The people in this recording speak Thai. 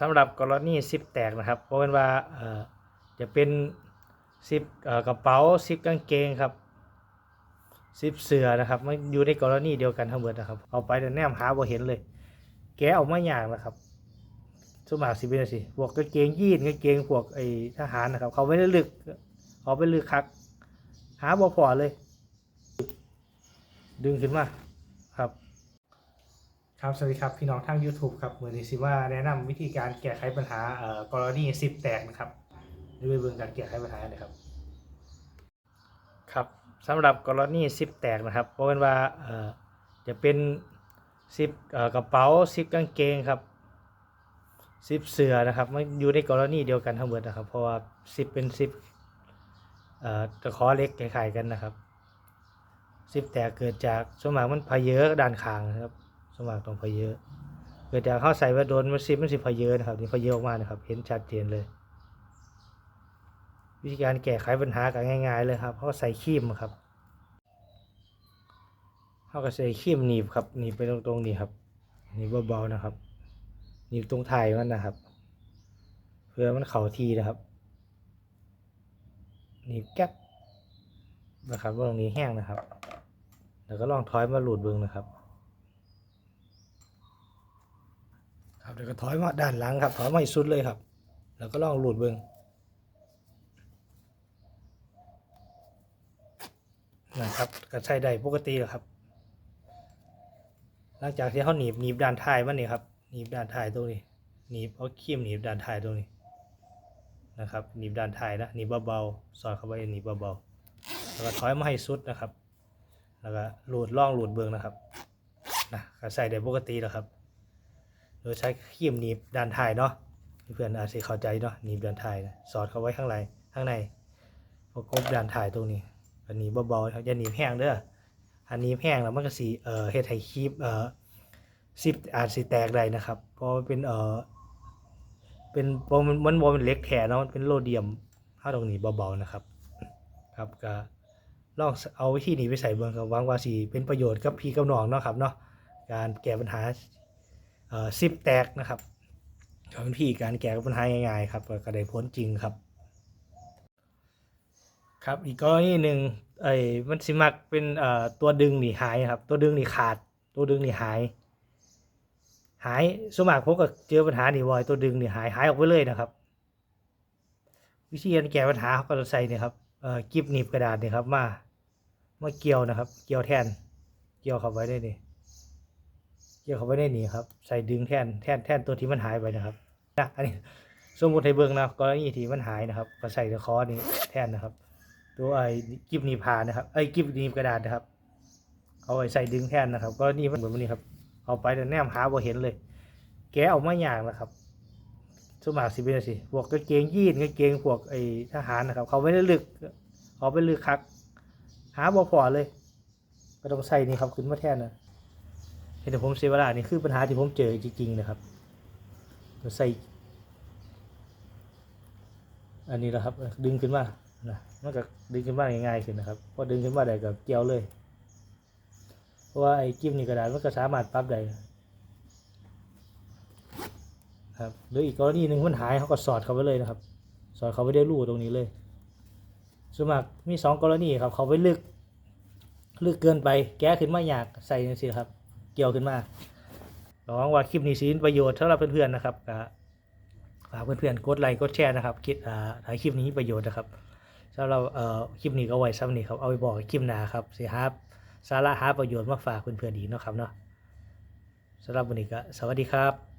สำหรับกรณีซิปแตกนะครับเพราะว่าเอ่อจะเป็นซิปกระเป๋าซิปกางเกงครับซิปเสื้อนะครับมันอยู่ในกรณีเดียวกันทั้งหมดนะครับ เอาไปแต่แนมหาบ่เห็นเลย แกะออกมาอย่างนะครับสวนมากสิเป็นจังซี่พวกกางเกงยีนกางเกงพวกไอ้ทหารนะครับ เขาไม่ได้ลึกเขาไปลึกคัก หาบ่พอเลย ดึงขึ้นมาครับ ครับสวัสดีครับพี่น้องทาง YouTube ครับมือนี้สิว่าแนะนำวิธีการแก้ไขปัญหาเอ่อกรณีซิปแตกนะครับดูไปเบิ่งการแก้ไขปัญหาเลยครับครับสำหรับกรณีซิปแตกนะครับเพราะว่าเอ่อจะเป็นซิปเอ่อกระเป๋าซิปกางเกงครับซิปเสื้อนะครับมันอยู่ในกรณีเดียวกันทั้งหมดนะครับ เพราะว่าซิปเป็นซิปเอ่อตะขอเล็กคล้ายๆกันนะครับซิปแตกเกิดจากสมากมันพเยอะด้านข้างนะครับ สมากตรงพเยอะเกิดจากเขาใส่ว่าโดนมันซิมันสิพเยอะนะครับนี่พเยอะออกมานะครับ เห็นชัดเจนเลย วิธีการแก้ไขปัญหากันง่าย ๆ เลยครับเขาใส่ครีมครับเขาก็ใส่ครีมหนีบครับหนีบไปตรงๆนี่ครับหนีบเบาๆนะครับหนีบตรงไทายมันนะครับ เพื่อมันเข่าทีนะครับหนีบแก๊บนะครับว่าตรงนี้แห้งนะครับ แล้วก็ลองถอยมาหลุดเบิ้งนะครับ ครับเดี๋ยวก็ถอยมาด้านหลังครับ ถอยมาอีกสุดเลยครับ แล้วก็ลองหลุดเบิ้งนะครับก็ใช้ได้ปกติแล้วครับ หลังจากที่เขาหนีบหนีบด้านท้ายมันนี่ครับหนีบด้านท้ายตรงนี้หนีบเอาครีมหนีบด้านท้ายตรงนี้นะครับหนีบด้านท้ายนะหนีบเบาๆสอดเข้าไปหนีบเบาๆแล้วก็ถอยมาให้สุดนะครับ แล้วก็หลุดล่องหลุดเบืองนะครับนะก็ใส่ได้ปกติแล้วครับ โดยใช้ครีมหนีบด้านท้ายเนาะเพื่อนอาจจะเข้าใจเนาะหนีบด้านท้ายนะสอดเข้าไว้ข้างในข้างในประกบด้านท้ายตรงนี้อันนี้เบาๆครับอย่าหนีบแห้งเด้ออันนี้แห้งแล้วมันก็สีเอ่อเฮ็ดให้คลิปเอ่อซิปอาจสิแตกได้นะครับ เพราะเป็นเอ่อเป็นมันมันบ่เป็นเหล็กแท้เนาะมันเป็นโลเดียมถ้าตรงนี้เบาๆนะครับ ครับก็ลองเอาวิธีนี้ไปใส่เบิ่งครับหวังว่าสิเป็นประโยชน์กับพี่กับน้องเนาะครับเนาะการแก้ปัญหา ซิปแตกนะครับก็เป็นพี่การแก้ปัญหาง่ายๆครับก็ได้ผลจริงครับ ครับอีกกรณีหนึ่งไอ้มันสิมักเป็นเอ่อตัวดึงหนีหายครับ ตัวดึงหนีขาด ตัวดึงหนีหาย หายสวนมากผมก็เจอปัญหาหนี่บ่อยตัวดึงหนีหายหายออกไปเลยนะครับ วิธีการแก้ปัญหาเขาก็จะใส่เนี่ยครับเอ่อกิบหนีบกระดาษเนี่ยครับมามาเกี่ยวนะครับ เกี่ยวแทน เกี่ยวเข้าไว้ได้นี่ เกี่ยวเขาไว้ได้หนีครับ ใส่ดึงแทนแทนแทนตัวที่มันหายไปนะครับนะอันนี้สมมติให้เบิ่งนะกรณีที่มันหายนะครับ ก็ใส่ตะคอนี้แทนนะครับ ตัวไอ้กิบหนีผ้านะครับไอ้กิบหนีบกระดาษนะครับเอาไว้ใส่ดึงแทนนะครับ ก็นี่มันเหมือนมันนี่ครับ เอาไปแต่แนมหาบ่เห็นเลย แกะออกมาอย่างนะครับสวนมากสิเป็นจังซี่พวกกางเกงยีนกางเกงพวกไอ้ทหารนะครับ เขาไม่ได้ลึกเขาไปลึกคัก หาบ่พอเลย ก็ต้องใส่นี่ครับขึ้นมาแทนนะ เห็นแต่ผมเสียเวลานี่คือปัญหาที่ผมเจอจริงๆนะครับใส่อันนี้แหละครับ ดึงขึ้นมานะมันก็ดึงขึ้นมาง่ายๆขึ้นนะครับพอดึงขึ้นมาได้ก็เกี่ยวเลยเพราะว่าไอ้กิ้มนี่กระดาษมันก็สามารถปรับได้ครับหรืออีกกรณีหนึ่งมันหายเขาก็สอดเข้าไปเลยนะครับ สอดเข้าไปได้รูตรงนี้เลยสมัครมีสองกรณีครับ เขาไปลึกลึกเกินไปแก้ขึ้นมาอยากใส่จังซี่ครับ เกี่ยวขึ้นมาหวังว่าคลิปนี้สิเป็นประโยชน์สำหรับเพื่อนๆนะครับก็ฝากเพื่อนๆกดไลค์กดแชร์นะครับคิดอ่าถ่ายคลิปนี้ประโยชน์นะครับสำหรับเอ่อคลิปนี้ก็ไว้ซ้ำนี้ครับเอาไปบอกคลิปหน้าครับสิฮาสาระหาประโยชน์มาฝากเพื่อนๆอีกเนาะครับเนาะสำหรับวันนี้ก็สวัสดีครับ